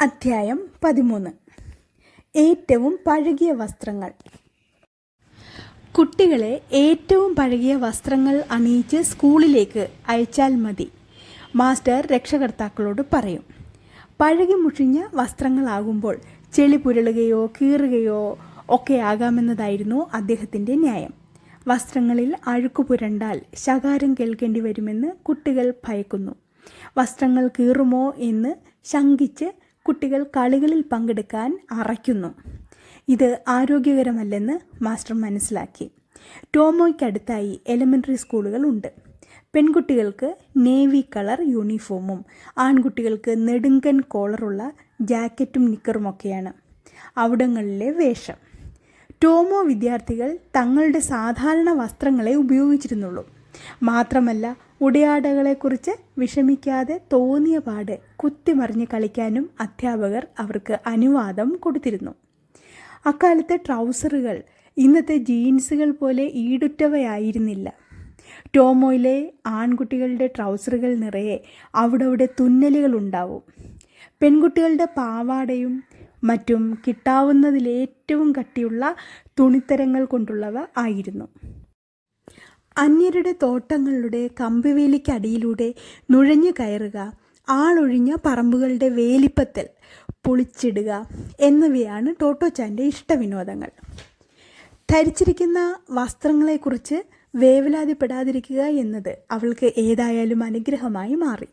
അധ്യായം പതിമൂന്ന്. ഏറ്റവും പഴകിയ വസ്ത്രങ്ങൾ. കുട്ടികളെ ഏറ്റവും പഴകിയ വസ്ത്രങ്ങൾ അണിയിച്ച് സ്കൂളിലേക്ക് അയച്ചാൽ മതി. മാസ്റ്റർ രക്ഷകർത്താക്കളോട് പറയും. പഴകി മുഷിഞ്ഞ വസ്ത്രങ്ങളാകുമ്പോൾ ചെളി പുരളുകയോ കീറുകയോ ഒക്കെ ആകാമെന്നതായിരുന്നു അദ്ദേഹത്തിന്റെ ന്യായം. വസ്ത്രങ്ങളിൽ അഴുക്കു പുരണ്ടാൽ ശകാരം കേൾക്കേണ്ടി വരുമെന്ന് കുട്ടികൾ ഭയക്കുന്നു. വസ്ത്രങ്ങൾ കീറുമോ എന്ന് ശങ്കിച്ച് കുട്ടികൾ കളികളിൽ പങ്കെടുക്കാൻ അറയ്ക്കുന്നു. ഇത് ആരോഗ്യകരമല്ലെന്ന് മാസ്റ്റർ മനസ്സിലാക്കി. ടോമോയ്ക്കടുത്തായി എലിമെന്ററി സ്കൂളുകൾ ഉണ്ട്. പെൺകുട്ടികൾക്ക് നേവി കളർ യൂണിഫോമും ആൺകുട്ടികൾക്ക് നെടുങ്കൻ കോളറുള്ള ജാക്കറ്റും നിക്കറുമൊക്കെയാണ് അവിടങ്ങളിലെ വേഷം. ടോമോ വിദ്യാർത്ഥികൾ തങ്ങളുടെ സാധാരണ വസ്ത്രങ്ങളെ ഉപയോഗിച്ചിരുന്നുള്ളൂ. മാത്രമല്ല ഉടയാടകളെക്കുറിച്ച് വിഷമിക്കാതെ തോന്നിയ പാട് കുത്തിമറിഞ്ഞ് കളിക്കാനും അധ്യാപകർ അവർക്ക് അനുവാദം കൊടുത്തിരുന്നു. അക്കാലത്തെ ട്രൗസറുകൾ ഇന്നത്തെ ജീൻസുകൾ പോലെ ഈടുറ്റവയായിരുന്നില്ല. ടോമോയിലെ ആൺകുട്ടികളുടെ ട്രൗസറുകൾ നിറയെ അവിടെ അവിടെ തുന്നലുകൾ ഉണ്ടാവും പെൺകുട്ടികളുടെ പാവാടയും മറ്റും കിട്ടാവുന്നതിലേറ്റവും കട്ടിയുള്ള തുണിത്തരങ്ങൾ കൊണ്ടുള്ളവ ആയിരുന്നു. അന്യരുടെ തോട്ടങ്ങളുടെ കമ്പിവേലിക്കടിയിലൂടെ നുഴഞ്ഞു കയറുക. ആളൊഴിഞ്ഞ പറമ്പുകളുടെ വേലിപ്പത്തൽ പൊളിച്ചിടുക എന്നിവയാണ് ടോട്ടോച്ചാന്റെ ഇഷ്ടവിനോദങ്ങൾ. ധരിച്ചിരിക്കുന്ന വസ്ത്രങ്ങളെക്കുറിച്ച് വേവലാതിപ്പെടാതിരിക്കുക എന്നത് അവൾക്ക് ഏതായാലും അനുഗ്രഹമായി മാറി.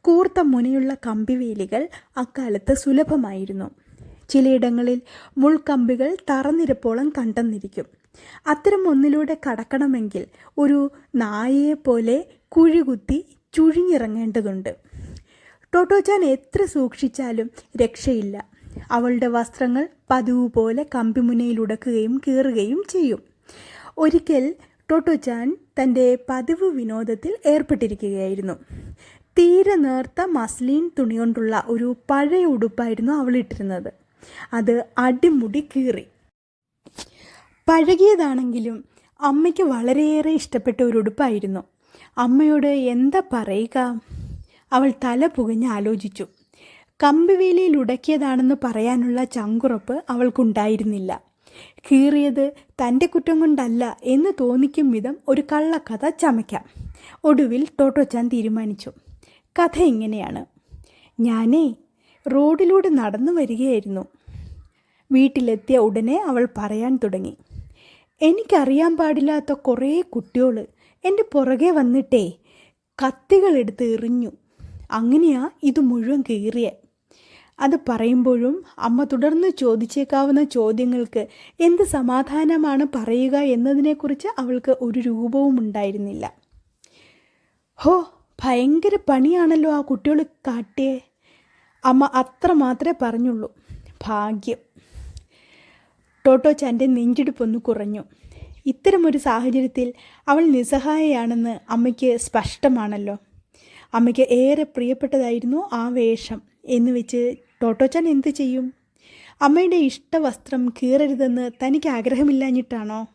കൂർത്ത മുനയുള്ള കമ്പിവേലികൾ അക്കാലത്ത് സുലഭമായിരുന്നു. ചിലയിടങ്ങളിൽ മുൾക്കമ്പികൾ തറനിരപ്പോളം കണ്ടെന്നിരിക്കും. അത്തരം ഒന്നിലൂടെ കടക്കണമെങ്കിൽ ഒരു നായയെ പോലെ കുഴികുത്തി ചുഴിഞ്ഞിറങ്ങേണ്ടതുണ്ട്. ടോട്ടോചാൻ എത്ര സൂക്ഷിച്ചാലും രക്ഷയില്ല. അവളുടെ വസ്ത്രങ്ങൾ പതിവ് പോലെ കമ്പിമുനയിലുടക്കുകയും കീറുകയും ചെയ്യും. ഒരിക്കൽ ടോട്ടോചാൻ തന്റെ പതിവ് വിനോദത്തിൽ ഏർപ്പെട്ടിരിക്കുകയായിരുന്നു. തീരെ നേർത്ത മസ്ലിൻ തുണി കൊണ്ടുള്ള ഒരു പഴയ ഉടുപ്പായിരുന്നു അവളിട്ടിരുന്നത്. അത് അടിമുടി കീറി. പഴകിയതാണെങ്കിലും അമ്മയ്ക്ക് വളരെയേറെ ഇഷ്ടപ്പെട്ട ഒരു ഉടുപ്പായിരുന്നു. അമ്മയോട് എന്താ പറയുക? അവൾ തല പുകഞ്ഞ് ആലോചിച്ചു. കമ്പിവേലിയിൽ ഉടക്കിയതാണെന്ന് പറയാനുള്ള ചങ്കുറപ്പ് അവൾക്കുണ്ടായിരുന്നില്ല. കീറിയത് തന്റെ കുറ്റം കൊണ്ടല്ല എന്ന് തോന്നിക്കും വിധം ഒരു കള്ളക്കഥ ചമയ്ക്കാം. ഒടുവിൽ ടോട്ടോച്ചാൻ തീരുമാനിച്ചു. കഥ ഇങ്ങനെയാണ്. ഞാനേ റോഡിലൂടെ നടന്നു വരികയായിരുന്നു വീട്ടിലെത്തിയ ഉടനെ അവൾ പറയാൻ തുടങ്ങി. എനിക്കറിയാൻ പാടില്ലാത്ത കുറേ കുട്ടികൾ എന്റെ പുറകെ വന്നിട്ടേ കത്തികളെടുത്ത് എറിഞ്ഞു. അങ്ങനെയാ ഇത് മുഴുവൻ കീറിയ. അത് പറയുമ്പോഴും അമ്മ തുടർന്ന് ചോദിച്ചേക്കാവുന്ന ചോദ്യങ്ങൾക്ക് എന്ത് സമാധാനമാണ് പറയുക എന്നതിനെക്കുറിച്ച് അവൾക്ക് ഒരു രൂപവും ഉണ്ടായിരുന്നില്ല. ഹോ ഭയങ്കര പണിയാണല്ലോ ആ കുട്ടികൾ കാട്ടിയേ. അമ്മ അത്ര മാത്രമേ പറഞ്ഞുള്ളൂ. ഭാഗ്യം. ടോട്ടോ ചാന്റെ നെഞ്ചിടിപ്പൊന്ന് കുറഞ്ഞു. ഇത്തരമൊരു സാഹചര്യത്തിൽ അവൾ നിസ്സഹായയാണെന്ന് അമ്മയ്ക്ക് സ്പഷ്ടമാണല്ലോ. അമ്മയ്ക്ക് ഏറെ പ്രിയപ്പെട്ടതായിരുന്നു ആ വേഷം. എന്ന് വെച്ച് ടോട്ടോച്ചാൻ എന്ത് ചെയ്യും? അമ്മയുടെ ഇഷ്ടവസ്ത്രം കീറരുതെന്ന് തനിക്ക് ആഗ്രഹമില്ലാഞ്ഞിട്ടാണോ?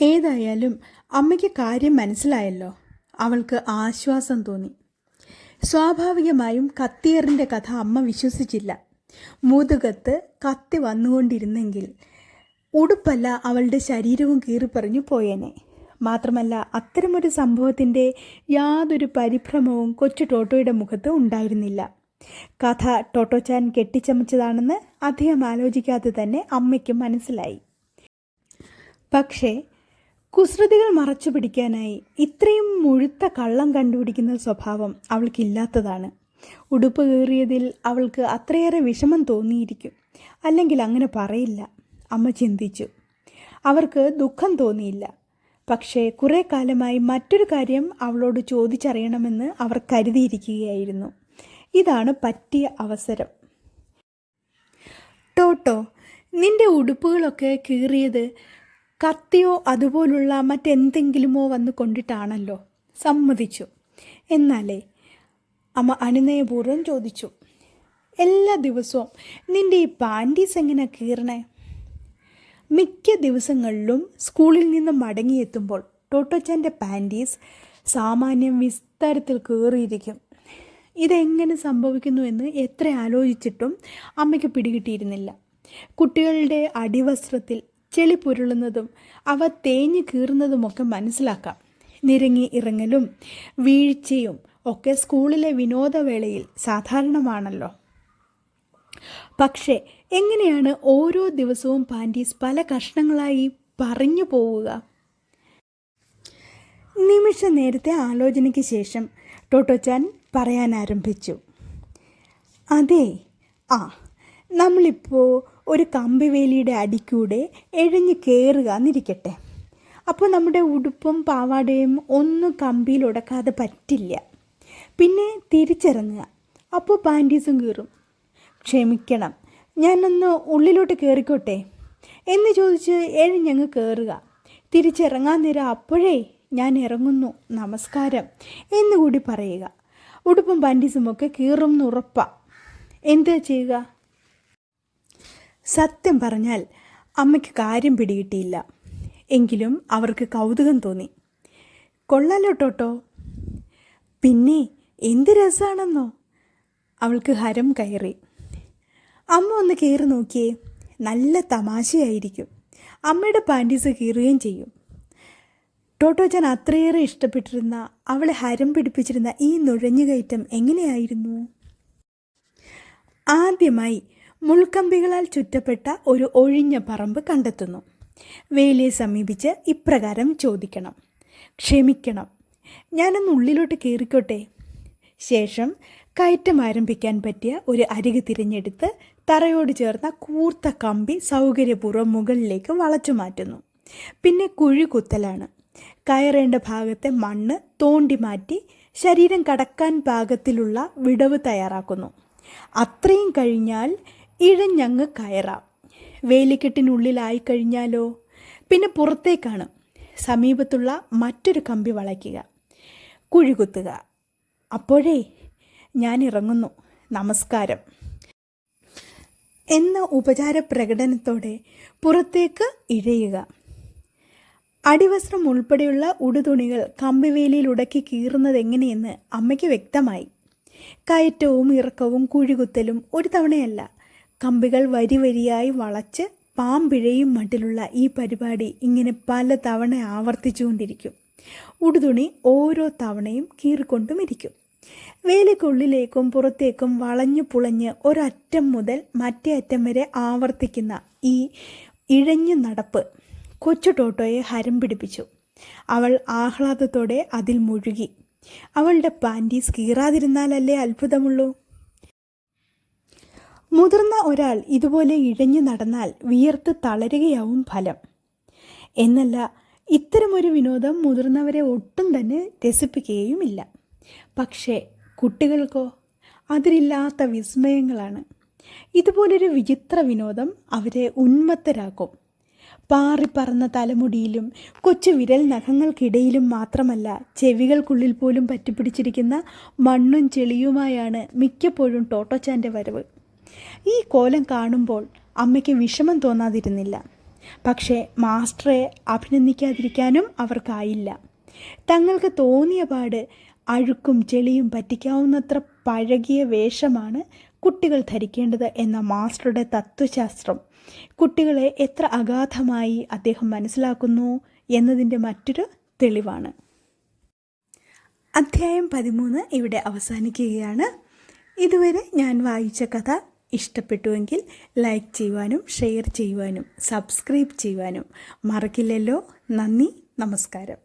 ഏതായാലും അമ്മയ്ക്ക് കാര്യം മനസ്സിലായല്ലോ. അവൾക്ക് ആശ്വാസം തോന്നി. സ്വാഭാവികമായും കത്തിയറിന്റെ കഥ അമ്മ വിശ്വസിച്ചില്ല. മുതുകത്ത് കത്തി വന്നുകൊണ്ടിരുന്നെങ്കിൽ ഉടുപ്പല്ല അവളുടെ ശരീരവും കീറിപ്പറഞ്ഞു പോയേനെ. മാത്രമല്ല അത്തരമൊരു സംഭവത്തിന്റെ യാതൊരു പരിഭ്രമവും കൊച്ചു ടോട്ടോയുടെ മുഖത്ത് ഉണ്ടായിരുന്നില്ല. കഥ ടോട്ടോച്ചാൻ കെട്ടിച്ചമച്ചതാണെന്ന് അധികം ആലോചിക്കാതെ തന്നെ അമ്മയ്ക്ക് മനസ്സിലായി. പക്ഷേ കുസൃതികൾ മറച്ചു പിടിക്കാനായി ഇത്രയും മുഴുത്ത കള്ളം കണ്ടുപിടിക്കുന്ന സ്വഭാവം അവൾക്കില്ലാത്തതാണ്. ഉടുപ്പ് കീറിയതിൽ അവൾക്ക് അത്രയേറെ വിഷമം തോന്നിയിരിക്കും. അല്ലെങ്കിൽ അങ്ങനെ പറയില്ല. അമ്മ ചിന്തിച്ചു. അവർക്ക് ദുഃഖം തോന്നിയില്ല. പക്ഷേ കുറേ കാലമായി മറ്റൊരു കാര്യം അവളോട് ചോദിച്ചറിയണമെന്ന് അവർ കരുതിയിരിക്കുകയായിരുന്നു. ഇതാണ് പറ്റിയ അവസരം. ടോട്ടോ നിന്റെ ഉടുപ്പുകളൊക്കെ കീറിയത് കത്തിയോ അതുപോലുള്ള മറ്റെന്തെങ്കിലുമോ വന്ന് കൊണ്ടിട്ടാണല്ലോ? സമ്മതിച്ചു. എന്നാലേ അമ്മ അനുനയപൂർവം ചോദിച്ചു. എല്ലാ ദിവസവും നിന്റെ ഈ പാന്റീസ് എങ്ങനെ കീറണേ? മിക്ക ദിവസങ്ങളിലും സ്കൂളിൽ നിന്ന് മടങ്ങിയെത്തുമ്പോൾ ടോട്ടോച്ചാന്റെ പാന്റീസ് സാമാന്യം വിസ്താരത്തിൽ കീറിയിരിക്കും. ഇതെങ്ങനെ സംഭവിക്കുന്നു എന്ന് എത്ര ആലോചിച്ചിട്ടും അമ്മയ്ക്ക് പിടികിട്ടിയിരുന്നില്ല. കുട്ടികളുടെ അടിവസ്ത്രത്തിൽ ചെളി പുരളുന്നതും അവ തേഞ്ഞു കീറുന്നതുമൊക്കെ മനസ്സിലാക്കാം. നിരങ്ങി ഇറങ്ങലും വീഴ്ചയും ഒക്കെ സ്കൂളിലെ വിനോദവേളയിൽ സാധാരണമാണല്ലോ. പക്ഷേ എങ്ങനെയാണ് ഓരോ ദിവസവും പാന്റീസ് പല കഷ്ണങ്ങളായി പറഞ്ഞു പോവുക? നിമിഷ നേരത്തെ ആലോചനയ്ക്ക് ശേഷം ടോട്ടോച്ചാൻ പറയാൻ ആരംഭിച്ചു. അതെ ആ നമ്മളിപ്പോൾ ഒരു കമ്പിവേലിയുടെ അടിക്കൂടെ എഴഞ്ഞ് കയറുക എന്നിരിക്കട്ടെ അപ്പോൾ നമ്മുടെ ഉടുപ്പും പാവാടയും ഒന്നും കമ്പിയിൽ ഉടക്കാതെ പറ്റില്ല. പിന്നെ തിരിച്ചിറങ്ങുക. അപ്പോൾ പാന്റീസും കീറും. ക്ഷമിക്കണം. ഞാനൊന്ന് ഉള്ളിലോട്ട് കയറിക്കോട്ടെ എന്ന് ചോദിച്ച് എഴിഞ്ഞങ്ങ് കയറുക തിരിച്ചിറങ്ങാൻ നേരം അപ്പോഴേ ഞാൻ ഇറങ്ങുന്നു. നമസ്കാരം. എന്നുകൂടി പറയുക. ഉടുപ്പും പാന്റീസും ഒക്കെ കീറും എന്ന് ഉറപ്പാ. എന്താ ചെയ്യുക? സത്യം പറഞ്ഞാൽ അമ്മയ്ക്ക് കാര്യം പിടികിട്ടിയില്ല. എങ്കിലും അവർക്ക് കൗതുകം തോന്നി. കൊള്ളാലോ ടോട്ടോ പിന്നെ എന്ത് രസമാണെന്നോ അവൾക്ക് ഹരം കയറി. അമ്മ ഒന്ന് കയറി നോക്കിയേ നല്ല തമാശയായിരിക്കും. അമ്മയുടെ പാന്റീസ് കീറുകയും ചെയ്യും. ടോട്ടോച്ചൻ അത്രയേറെ ഇഷ്ടപ്പെട്ടിരുന്ന അവളെ ഹരം പിടിപ്പിച്ചിരുന്ന ഈ നുഴഞ്ഞുകയറ്റം എങ്ങനെയായിരുന്നു? ആദ്യമായി മുൾക്കമ്പികളാൽ ചുറ്റപ്പെട്ട ഒരു ഒഴിഞ്ഞ പറമ്പ് കണ്ടെത്തുന്നു. വേലിയെ സമീപിച്ച് ഇപ്രകാരം ചോദിക്കണം. ക്ഷമിക്കണം. ഞാനൊന്ന് ഉള്ളിലോട്ട് കയറിക്കോട്ടെ ശേഷം കയറ്റം ആരംഭിക്കാൻ പറ്റിയ ഒരു അരിക് തിരഞ്ഞെടുത്ത് തറയോട് ചേർന്ന കൂർത്ത കമ്പി സൗകര്യപൂർവം മുകളിലേക്ക് വളച്ചു മാറ്റുന്നു. പിന്നെ കുഴി കുത്തലാണ്. കയറേണ്ട ഭാഗത്തെ മണ്ണ് തോണ്ടി മാറ്റി ശരീരം കടക്കാൻ പാകത്തിലുള്ള വിടവ് തയ്യാറാക്കുന്നു. അത്രയും കഴിഞ്ഞാൽ ഇഴഞ്ഞങ്ങ് കയറാം. വേലിക്കെട്ടിനുള്ളിലായി കഴിഞ്ഞാലോ പിന്നെ പുറത്തേക്കാണ്. സമീപത്തുള്ള മറ്റൊരു കമ്പി വളയ്ക്കുക. കുഴികുത്തുക അപ്പോഴേ ഞാൻ ഇറങ്ങുന്നു. നമസ്കാരം. എന്ന ഉപചാര പ്രകടനത്തോടെ പുറത്തേക്ക് ഇഴയുക. അടിവസ്ത്രം ഉൾപ്പെടെയുള്ള ഉടുതുണികൾ കമ്പിവേലിയിൽ ഉടക്കി കീറുന്നത് എങ്ങനെയെന്ന് അമ്മയ്ക്ക് വ്യക്തമായി. കയറ്റവും ഇറക്കവും കുഴികുത്തലും ഒരു തവണയല്ല. കമ്പികൾ വരി വരിയായി വളച്ച് പാമ്പിഴയും മട്ടിലുള്ള ഈ പരിപാടി ഇങ്ങനെ പല തവണ ആവർത്തിച്ചുകൊണ്ടിരിക്കും. ഉടുതുണി ഓരോ തവണയും കീറിക്കൊണ്ടും ഇരിക്കും. വേലിക്കുള്ളിലേക്കും പുറത്തേക്കും വളഞ്ഞു പുളഞ്ഞ് ഒരറ്റം മുതൽ മറ്റേ അറ്റം വരെ ആവർത്തിക്കുന്ന ഈ ഇഴഞ്ഞു നടപ്പ് കൊച്ചു ടോട്ടോയെ ഹരം പിടിപ്പിച്ചു. അവൾ ആഹ്ലാദത്തോടെ അതിൽ മുഴുകി. അവളുടെ പാന്റീസ് കീറാതിരുന്നാലല്ലേ അത്ഭുതമുള്ളൂ? മുതിർന്ന ഒരാൾ ഇതുപോലെ ഇഴഞ്ഞു നടന്നാൽ വിയർത്ത് തളരുകയാവും ഫലം. എന്നല്ല ഇത്തരമൊരു വിനോദം മുതിർന്നവരെ ഒട്ടും തന്നെ രസിപ്പിക്കുകയുമില്ല. പക്ഷേ കുട്ടികൾക്കോ അതിലില്ലാത്ത വിസ്മയങ്ങളാണ്. ഇതുപോലൊരു വിചിത്ര വിനോദം അവരെ ഉന്മത്തരാക്കും. പാറിപ്പറന്ന തലമുടിയിലും കൊച്ചു വിരൽ നഖങ്ങൾക്കിടയിലും മാത്രമല്ല ചെവികൾക്കുള്ളിൽ പോലും പറ്റിപ്പിടിച്ചിരിക്കുന്ന മണ്ണും ചെളിയുമായാണ് മിക്കപ്പോഴും ടോട്ടോച്ചാന്റെ വരവ്. ഈ കോലം കാണുമ്പോൾ അമ്മയ്ക്ക് വിഷമം തോന്നാതിരുന്നില്ല. പക്ഷേ മാസ്റ്ററെ അഭിനന്ദിക്കാതിരിക്കാനും അവർക്കായില്ല. തങ്ങൾക്ക് തോന്നിയ പാട് അഴുക്കും ചെളിയും പറ്റിക്കാവുന്നത്ര പഴകിയ വേഷമാണ് കുട്ടികൾ ധരിക്കേണ്ടത് എന്ന മാസ്റ്ററുടെ തത്വശാസ്ത്രം. കുട്ടികളെ എത്ര അഗാധമായി അദ്ദേഹം മനസ്സിലാക്കുന്നു എന്നതിന്റെ മറ്റൊരു തെളിവാണ്. അധ്യായം പതിമൂന്ന് ഇവിടെ അവസാനിക്കുകയാണ്. ഇതുവരെ ഞാൻ വായിച്ച കഥ ഇഷ്ടപ്പെട്ടുവെങ്കിൽ ലൈക്ക് ചെയ്യുവാനും ഷെയർ ചെയ്യുവാനും സബ്സ്ക്രൈബ് ചെയ്യുവാനും മറക്കില്ലല്ലോ. നന്ദി നമസ്കാരം.